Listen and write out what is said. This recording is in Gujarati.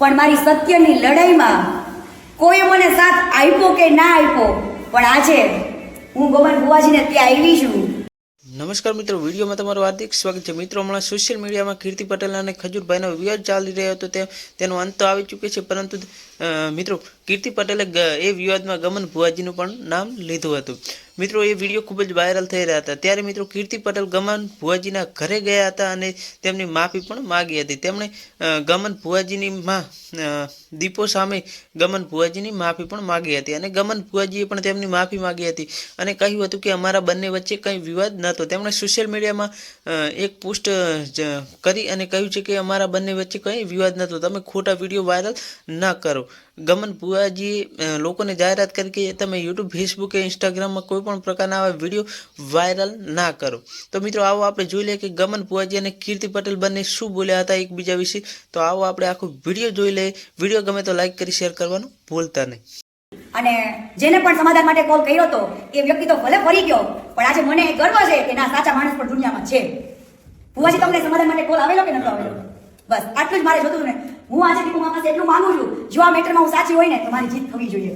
પણ મારી સત્યની લડાઈમાં કોઈ મને સાથ આપ્યો કે ના આપ્યો, પણ આજે હું ગોમન બુવાજીને ત્યાં આવી છું. નમસ્કાર મિત્રો, વિડીયોમાં તમારું હાર્દિક સ્વાગત છે. મિત્રો, હમણાં સોશિયલ મીડિયામાં કીર્તિ પટેલ અને ખજૂરભાઈનો વિવાદ ચાલી રહ્યો હતો તે, તેનો અંત આવી ચૂક્યો છે, પરંતુ મિત્રો કીર્તિ પટેલે એ વિવાદમાં ગમન ભુવાજીનું પણ નામ લીધું હતું. મિત્રો, એ વીડિયો ખૂબ જ વાયરલ થઈ રહ્યા હતા. ત્યારે મિત્રો, કીર્તિ પટેલ ગમન ભુવાજીના ઘરે ગયા હતા અને તેમની માફી પણ માગી હતી. તેમણે ગમન ભુવાજીની માં દીપો સામે ગમન ભુવાજીની માફી પણ માગી હતી અને ગમન ભુવાજીએ પણ તેમની માફી માગી હતી અને કહ્યું હતું કે અમારા બંને વચ્ચે કંઈ વિવાદ નહોતો. તેમણે સોશિયલ મીડિયામાં એક પોસ્ટ કરી અને કહ્યું છે કે અમારા બંને વચ્ચે કંઈ વિવાદ નહોતો. તમે ખોટા વીડિયો વાયરલ ન કરો. ગમન ભુવાજીએ અ, લોકોને જાહેરાત કરી કે તમે યુટ્યુબ ફેસબુક કે ઇન્સ્ટાગ્રામમાં કોઈ પણ પ્રકારના આવા વીડિયો વાયરલ ના કરો. તો મિત્રો આવો આપણે જોઈ લઈએ કે ગમન ભુવાજી અને કીર્તિ પટેલ બંને શું બોલ્યા હતા એકબીજા વિશે. તો આવો આપણે આખો વીડિયો જોઈ લઈએ. વીડિયો ગમે તો લાઈક કરી શેર કરવાનું ભૂલતા નહીં. અને જેને પણ સમાધાન માટે કોલ કર્યો હતો એ વ્યક્તિ તો ભલે ફરી ગયો પણ આજે મને ગર્વ છે કે ના સાચા માણસ પણ દુનિયામાં છે. ભુવાજી તમને સમાધાન માટે કોલ આવેલો કે નતો આવેલો? બસ આટલું જ મારે જોતું ને. હું આજે દીકુ મામા પાસે એટલું માંગુ છું, જો આ મેટરમાં હું સાચી હોય ને, તો મારી જીત થવી જોઈએ.